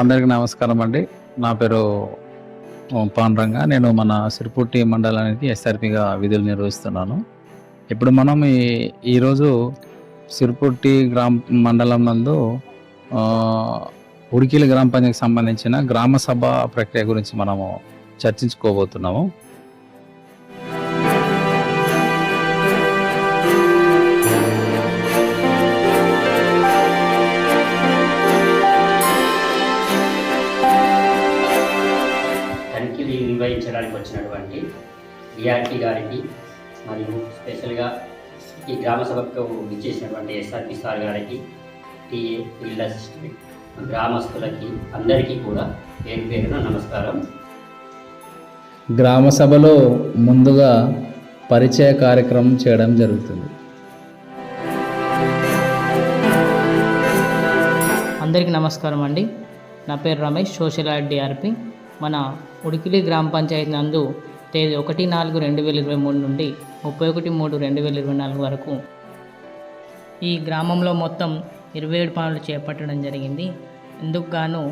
అందరికీ నమస్కారం అండి. నా పేరు పాండ్రంగా నేను మన సిరిపుట్టి మండలానికి ఎస్ఆర్పిగా విధులు నిర్వహిస్తున్నాను. ఇప్పుడు మనం ఈ ఈరోజు సిరిపుట్టి గ్రామ మండలం నందు ఉడికిల గ్రామ పంచాయతీకి సంబంధించిన గ్రామ సభ ప్రక్రియ గురించి మనము చర్చించుకోబోతున్నాము. నిర్వహించడానికి వచ్చినటువంటి డిఆర్టీ గారికి మరియు స్పెషల్గా ఈ గ్రామ సభకు ఇచ్చేసినటువంటి ఎస్ఆర్పి సార్ గారికి టీఏ ఫీల్డ్ అసిస్టెంట్ గ్రామస్తులకి అందరికీ కూడా పేరు పేరున నమస్కారం. గ్రామ సభలో ముందుగా పరిచయ కార్యక్రమం చేయడం జరుగుతుంది. అందరికీ నమస్కారం అండి. నా పేరు రమేష్ సోషల్ డిఆర్పి మన ఉడికిలి గ్రామ పంచాయతీ నందు తేదీ ఒకటి నాలుగు రెండు వేల ఇరవై మూడు నుండి ముప్పై ఒకటి మూడు రెండు వేల ఇరవై నాలుగు వరకు ఈ గ్రామంలో మొత్తం ఇరవై ఏడు పనులు చేపట్టడం జరిగింది. ఇందుకు గాను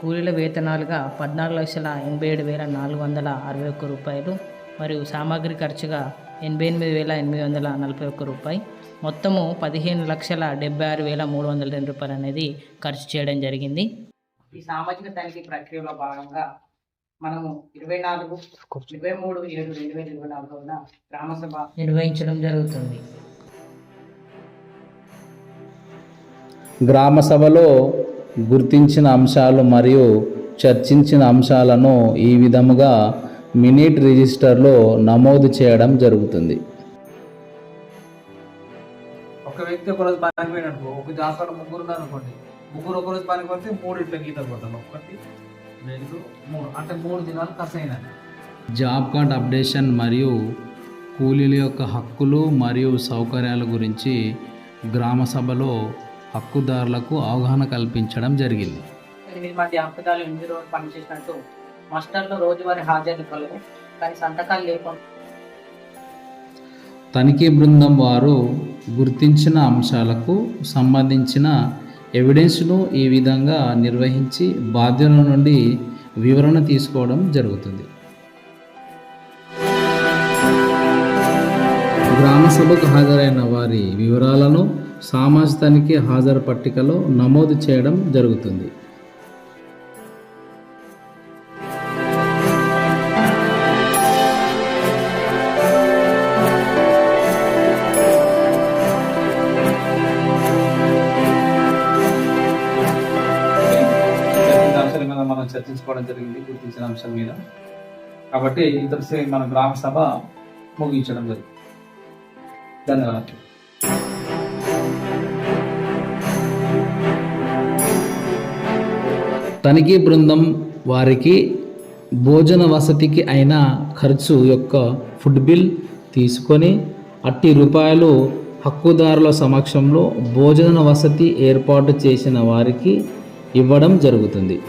కూలీల వేతనాలుగా పద్నాలుగు లక్షల ఎనభై ఏడు వేల నాలుగు వందల అరవై ఒక్క రూపాయలు మరియు సామాగ్రి ఖర్చుగా ఎనభై ఎనిమిది వేల ఎనిమిది వందల నలభై ఒక్క రూపాయి. మొత్తము పదిహేను లక్షల డెబ్బై ఆరు వేల మూడు వందల రెండు రూపాయలు అనేది ఖర్చు చేయడం జరిగింది. ఈ సామాజిక తనిఖీ ప్రక్రియలో భాగంగా మనము ఇరవై నాలుగు ఇరవై మూడు ఏడు రెండు వేల ఇరవై నాలుగున గ్రామసభ నిర్వహించడం జరుగుతుంది. గ్రామ సభలో గుర్తించిన అంశాలు మరియు చర్చించిన అంశాలను ఈ విధముగా మినిట్ రిజిస్టర్లో నమోదు చేయడం జరుగుతుంది. ఒక వ్యక్తి ఒక రోజు పనికి పోయినట్టు ఒక జాతర ముగ్గురు ఉన్నారు అనుకోండి ముగ్గురు ఒక రోజు పనికి పోతే మూడు ఇట్లా గీత పోతాను ఒకటి రెండు మూడు అంటే మూడు దినాలు ఖర్చు అయినాయి. జాబ్ కార్డ్ అప్డేషన్ మరియు కూలీల యొక్క హక్కులు మరియు సౌకర్యాల గురించి గ్రామ సభలో హక్కుదారులకు అవగాహన కల్పించడం జరిగింది. ఎనిమిది మంది అంకదాలు ఎనిమిది రోజులు పనిచేసినట్టు మాస్టర్లు రోజువారీ హాజరు కలవు. కానీ సంతకాలు లేకుండా తనిఖీ బృందం వారు గుర్తించిన అంశాలకు సంబంధించిన ఎవిడెన్స్ను ఈ విధంగా నిర్వహించి బాధ్యుల నుండి వివరణ తీసుకోవడం జరుగుతుంది. గ్రామ సభకు హాజరైన వారి వివరాలను సామాజిక తనిఖీ హాజరు పట్టికలో నమోదు చేయడం జరుగుతుంది. మీద మనం చర్చించుకోవడం జరిగింది గుర్తించిన అంశం మీద. కాబట్టి ఇంతసేపు మన గ్రామ సభ ముగించడం జరిగింది. ధన్యవాదాలు. తనిఖీ బృందం వారికి భోజన వసతికి అయిన ఖర్చు యొక్క ఫుడ్ బిల్ తీసుకొని అట్టి రూపాయలు హక్కుదారుల సమక్షంలో భోజన వసతి ఏర్పాటు చేసిన వారికి ఇవ్వడం జరుగుతుంది.